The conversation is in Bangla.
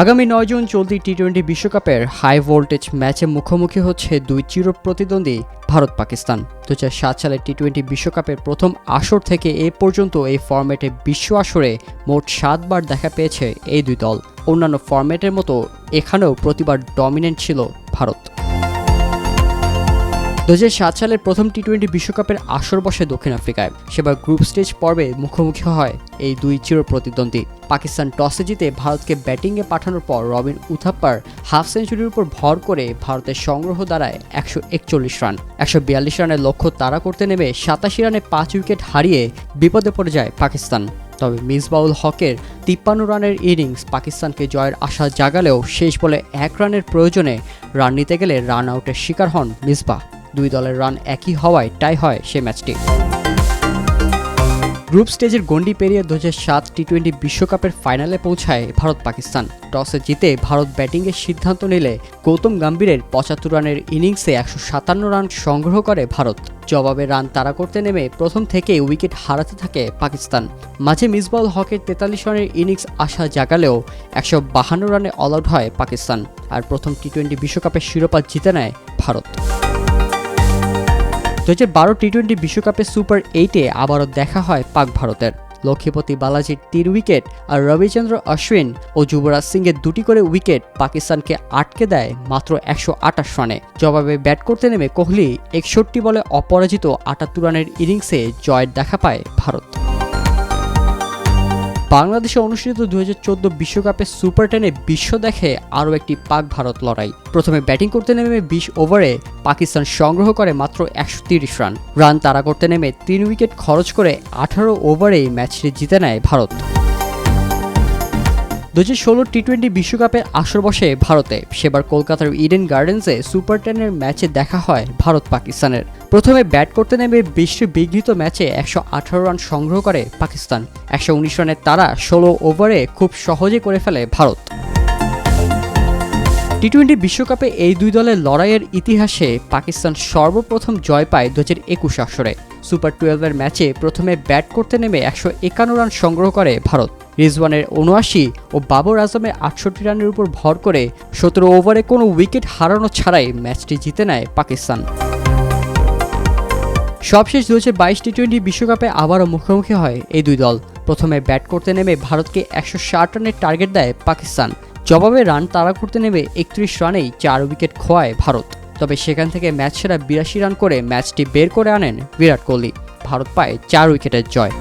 আগামী নয় জুন চলতি টি টোয়েন্টি বিশ্বকাপের হাই ভোল্টেজ ম্যাচে মুখোমুখি হচ্ছে দুই চির প্রতিদ্বন্দ্বী ভারত পাকিস্তান। দু সাত সালে টি টোয়েন্টি বিশ্বকাপের প্রথম আসর থেকে এ পর্যন্ত এই ফরম্যাটে বিশ্ব আসরে মোট সাতবার দেখা পেয়েছে এই দুই দল। অন্যান্য ফরম্যাটের মতো এখানেও প্রতিবার ডমিনেন্ট ছিল ভারত। দু সালের প্রথম টি টোয়েন্টি বিশ্বকাপের আসর বসে দক্ষিণ আফ্রিকায়। সেবার গ্রুপ স্টেজ পর্বে মুখোমুখি হয় এই দুই চির প্রতিদ্বন্দ্বী। পাকিস্তান টসে জিতে ভারতকে ব্যাটিংয়ে পাঠানোর পর রবিন উথাপ্পার হাফ সেঞ্চুরির উপর ভর করে ভারতের সংগ্রহ দাঁড়ায় একশো একচল্লিশ রান। একশো বিয়াল্লিশ রানের লক্ষ্য তাড়া করতে নেমে সাতাশি রানে পাঁচ উইকেট হারিয়ে বিপদে পড়ে যায় পাকিস্তান। তবে মিসবাউল হকের তিপ্পান্ন রানের ইনিংস পাকিস্তানকে জয়ের আশা জাগালেও শেষ বলে এক রানের প্রয়োজনে রান নিতে গেলে রান আউটের শিকার হন মিসবাহ। দুই দলের রান একই হওয়ায় টাই হয় সে ম্যাচটি। গ্রুপ স্টেজের গন্ডি পেরিয়ে দু সাত টি টোয়েন্টি বিশ্বকাপের ফাইনালে পৌঁছায় ভারত পাকিস্তান। টসে জিতে ভারত ব্যাটিংয়ের সিদ্ধান্ত নিলে গৌতম গম্ভীরের পঁচাত্তর রানের ইনিংসে একশো সাতান্ন রান সংগ্রহ করে ভারত। জবাবে রান তাড়া করতে নেমে প্রথম থেকেই উইকেট হারাতে থাকে পাকিস্তান। মাঝে মিসবল হকের তেতাল্লিশ রানের ইনিংস আশা জাগালেও একশো বাহান্ন রানে অল আউট হয় পাকিস্তান। আর প্রথম টি টোয়েন্টি বিশ্বকাপের শিরোপা জিতে নেয় ভারত। দু হাজার বারো টি টোয়েন্টি বিশ্বকাপে সুপার এইটে আবারও দেখা হয় পাক ভারতের। লক্ষ্মীপতি বালাজির তিন উইকেট আর রবিচন্দ্র অশ্বিন ও যুবরাজ সিংয়ের দুটি করে উইকেট পাকিস্তানকে আটকে দেয় মাত্র একশো আটাশ রানে। জবাবে ব্যাট করতে নেমে কোহলি একষট্টি বলে অপরাজিত আটাত্তর রানের ইনিংসে জয়ের দেখা পায় ভারত। বাংলাদেশে অনুষ্ঠিত দু বিশ্বকাপে সুপার টেনে বিশ্ব দেখে আরও একটি পাক ভারত লড়াই। প্রথমে ব্যাটিং করতে নেমে বিশ ওভারে পাকিস্তান সংগ্রহ করে মাত্র একশো তিরিশ রান। রান তাড়া করতে নেমে তিন উইকেট খরচ করে আঠারো ওভারেই ম্যাচটি জিতে নেয় ভারত। দু হাজার ষোলো টি টোয়েন্টি বিশ্বকাপের আসর বসে ভারতে। সেবার কলকাতার ইডেন গার্ডেন্সে সুপার টেনের ম্যাচে দেখা হয় ভারত পাকিস্তানের। প্রথমে ব্যাট করতে নেমে বৃষ্টি বিঘ্নিত ম্যাচে একশো আঠারো রান সংগ্রহ করে পাকিস্তান। একশো উনিশ রানের তারা ষোলো ওভারে খুব সহজে করে ফেলে ভারত। টি টোয়েন্টি বিশ্বকাপে এই দুই দলের লড়াইয়ের ইতিহাসে পাকিস্তান সর্বপ্রথম জয় পায় দু হাজার একুশ আসরে। সুপার টুয়েলভের ম্যাচে প্রথমে ব্যাট করতে নেমে একশো একান্ন রান সংগ্রহ করে ভারত। রিজওয়ানের উনআশি ও বাবর আজমের আটষট্টি রানের উপর ভর করে সতেরো ওভারে কোনো উইকেট হারানো ছাড়াই ম্যাচটি জিতে নেয় পাকিস্তান। সবশেষ দু হাজার বাইশ টি টোয়েন্টি বিশ্বকাপে আবারও মুখোমুখি হয় এই দুই দল। প্রথমে ব্যাট করতে নেমে ভারতকে একশো ষাট রানের টার্গেট দেয় পাকিস্তান। জবাবে রান তাড়া করতে নেমে একত্রিশ রানেই চার উইকেট খোয়ায় ভারত। তবে সেখান থেকে ম্যাচ সেরা বিরাশি রান করে ম্যাচটি বের করে আনেন বিরাট কোহলি। ভারত পায় চার উইকেটের জয়।